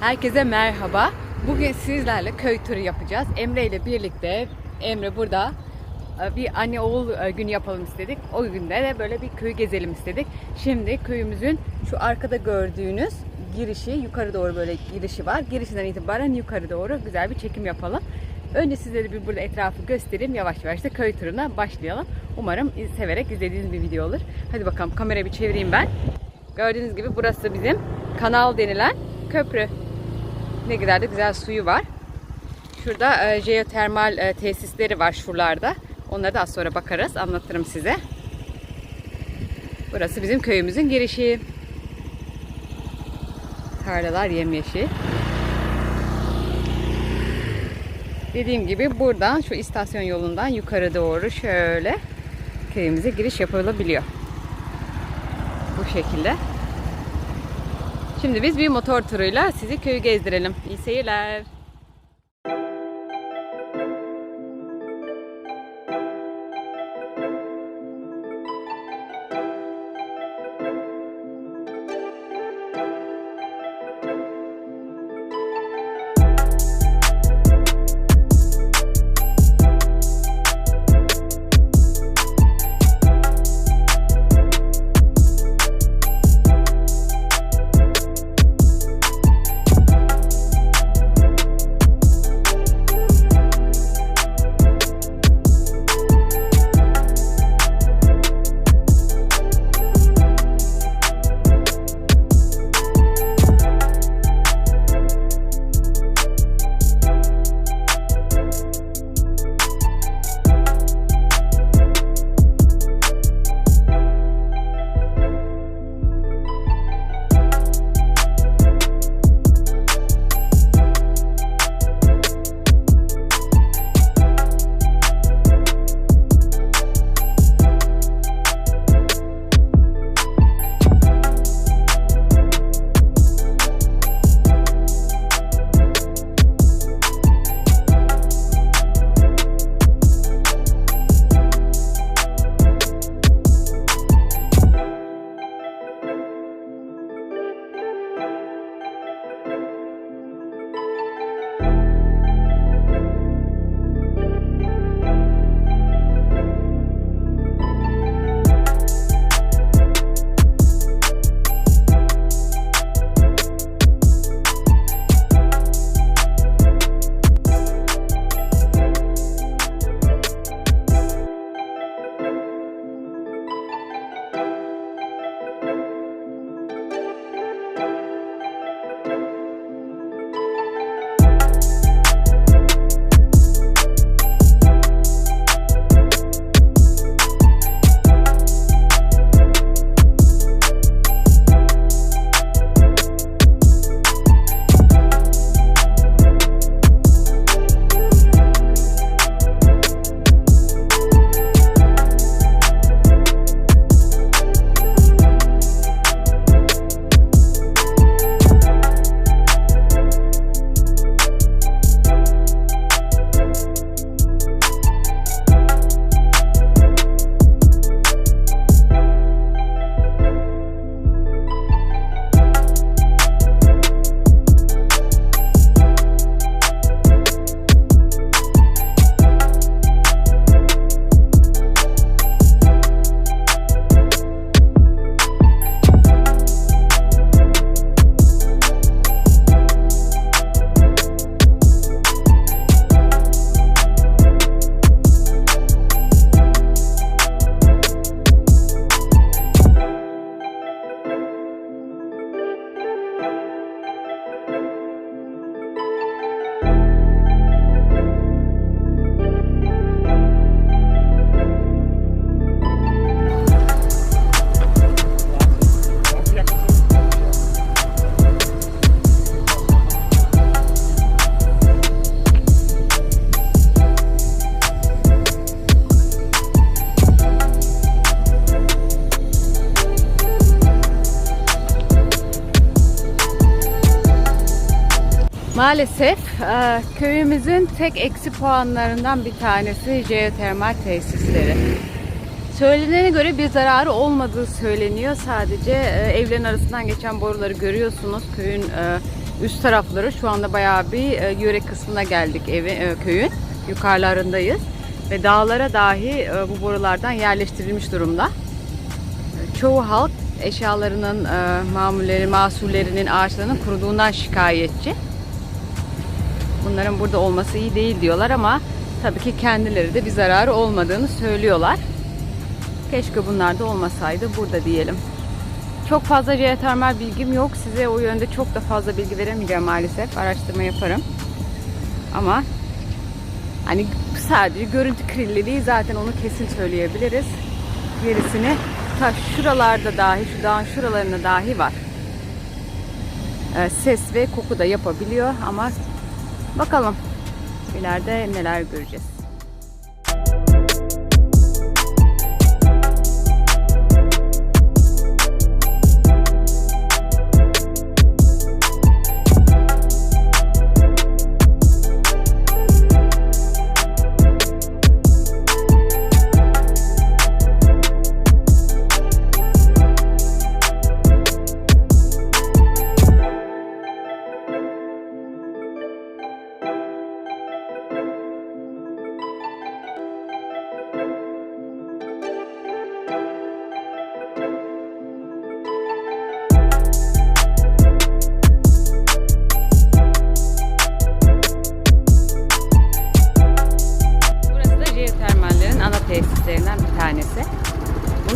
Herkese merhaba. Bugün sizlerle köy turu yapacağız. Emre ile birlikte Emre burada e, bir anne oğul e, günü yapalım istedik. O günde de böyle bir köy gezelim istedik. Şimdi köyümüzün şu arkada gördüğünüz girişi yukarı doğru böyle girişi var. Girişinden itibaren yukarı doğru güzel bir çekim yapalım. Önce sizlere bir burada etrafı göstereyim. Yavaş yavaş da köy turuna başlayalım. Umarım severek izlediğiniz bir video olur. Hadi bakalım kamerayı bir çevireyim ben. Gördüğünüz gibi burası bizim kanal denilen köprü. Ne kadar da güzel suyu var. Şurada e, jeotermal e, tesisleri var şuralarda. Onlara da az sonra bakarız. Anlatırım size. Burası bizim köyümüzün girişi. Tarlalar yemyeşil. Dediğim gibi buradan şu istasyon yolundan yukarı doğru şöyle köyümüze giriş yapılabiliyor. Bu şekilde. Şimdi biz bir motor turuyla sizi köyü gezdirelim. İyi seyirler. Maalesef e, köyümüzün tek eksi puanlarından bir tanesi jeotermal tesisleri. Söylenene göre bir zararı olmadığı söyleniyor. Sadece e, evlerin arasından geçen boruları görüyorsunuz. Köyün e, üst tarafları şu anda bayağı bir e, yörek kısmına geldik evi köyün yukarılarındayız ve dağlara dahi bu borulardan yerleştirilmiş durumda. Çoğu halk eşyalarının, mamulleri, masullerinin, ağaçlarının kuruduğundan şikayetçi. Bunların burada olması iyi değil diyorlar ama tabii ki kendileri de bir zararı olmadığını söylüyorlar. Keşke bunlar da olmasaydı burada diyelim. Çok fazla jeotermal bilgim yok. Size o yönde çok da fazla bilgi veremeyeceğim maalesef. Araştırma yaparım. Ama hani sadece görüntü kirliliği zaten onu kesin söyleyebiliriz. Gerisini ta şuralarda dahi, şu dağın şuralarında dahi var. Ee, ses ve koku da yapabiliyor ama bakalım ileride neler göreceğiz.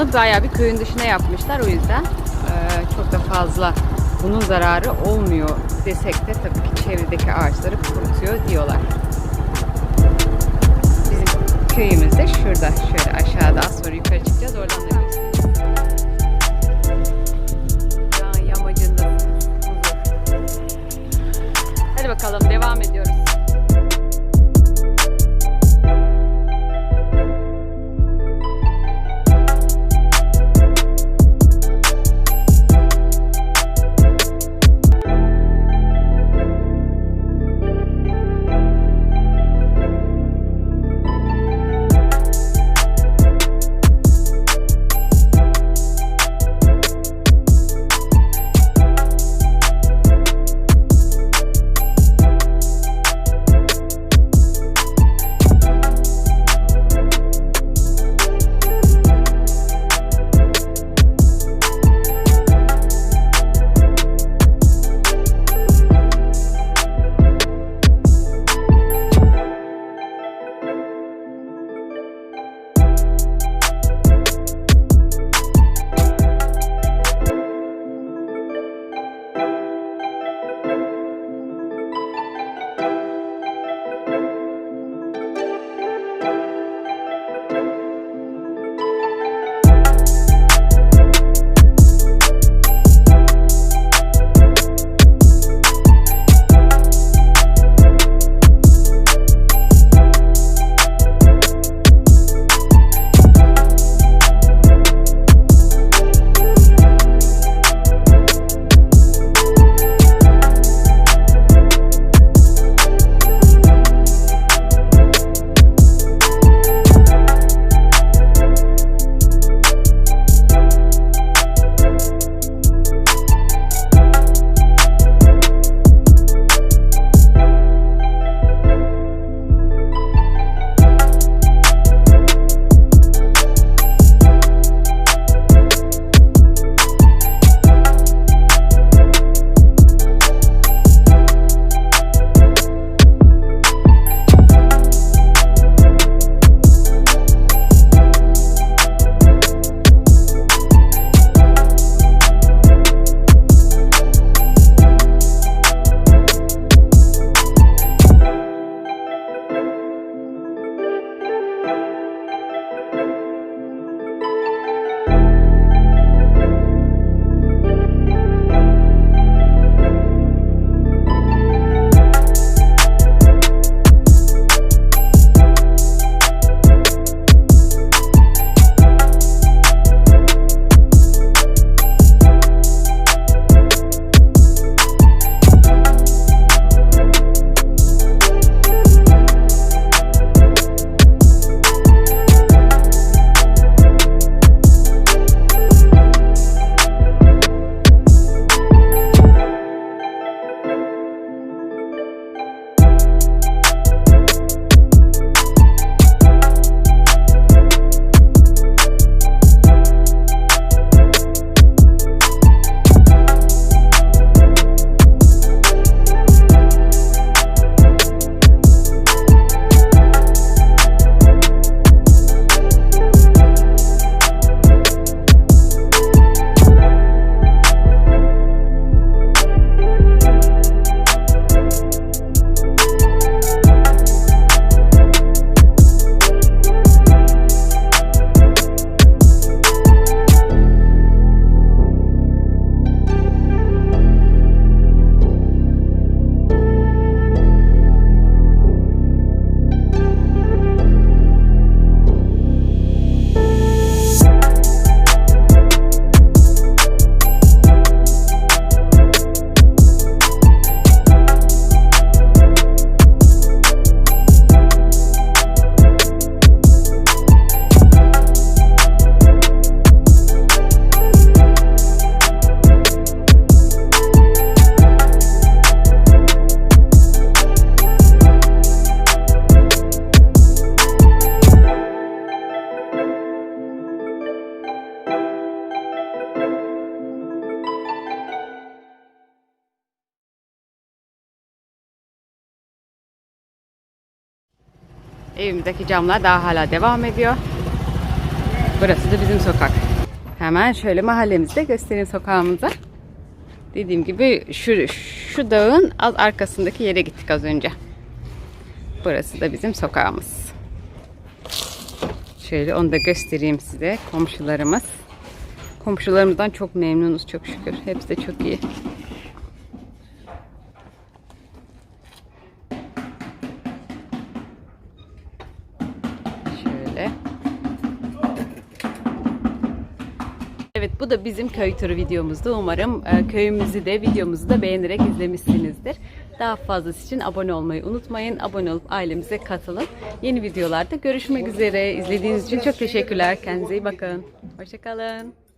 Bunu bayağı bir köyün dışına yapmışlar o yüzden eee, çok da fazla bunun zararı olmuyor desek de tabii ki çevredeki ağaçları kurutuyor diyorlar. Bizim köyümüz de şurada şöyle aşağıda az sonra yukarı çıkacağız oradan da. Hadi bakalım devam ediyoruz. Evimizdeki camlar daha hala devam ediyor. Burası da bizim sokak. Hemen şöyle mahallemizde göstereyim sokağımıza. Dediğim gibi şu, şu dağın az arkasındaki yere gittik az önce. Burası da bizim sokağımız. Şöyle onu da göstereyim size. Komşularımız. Komşularımızdan çok memnunuz çok şükür. Hepsi de çok iyi. Şöyle. Evet bu da bizim köy turu videomuzdu. Umarım e, köyümüzü de videomuzu da beğenerek izlemişsinizdir. Daha fazlası için abone olmayı unutmayın. Abone olup ailemize katılın. Yeni videolarda görüşmek üzere. İzlediğiniz için çok teşekkürler. Kendinize iyi bakın. Hoşçakalın.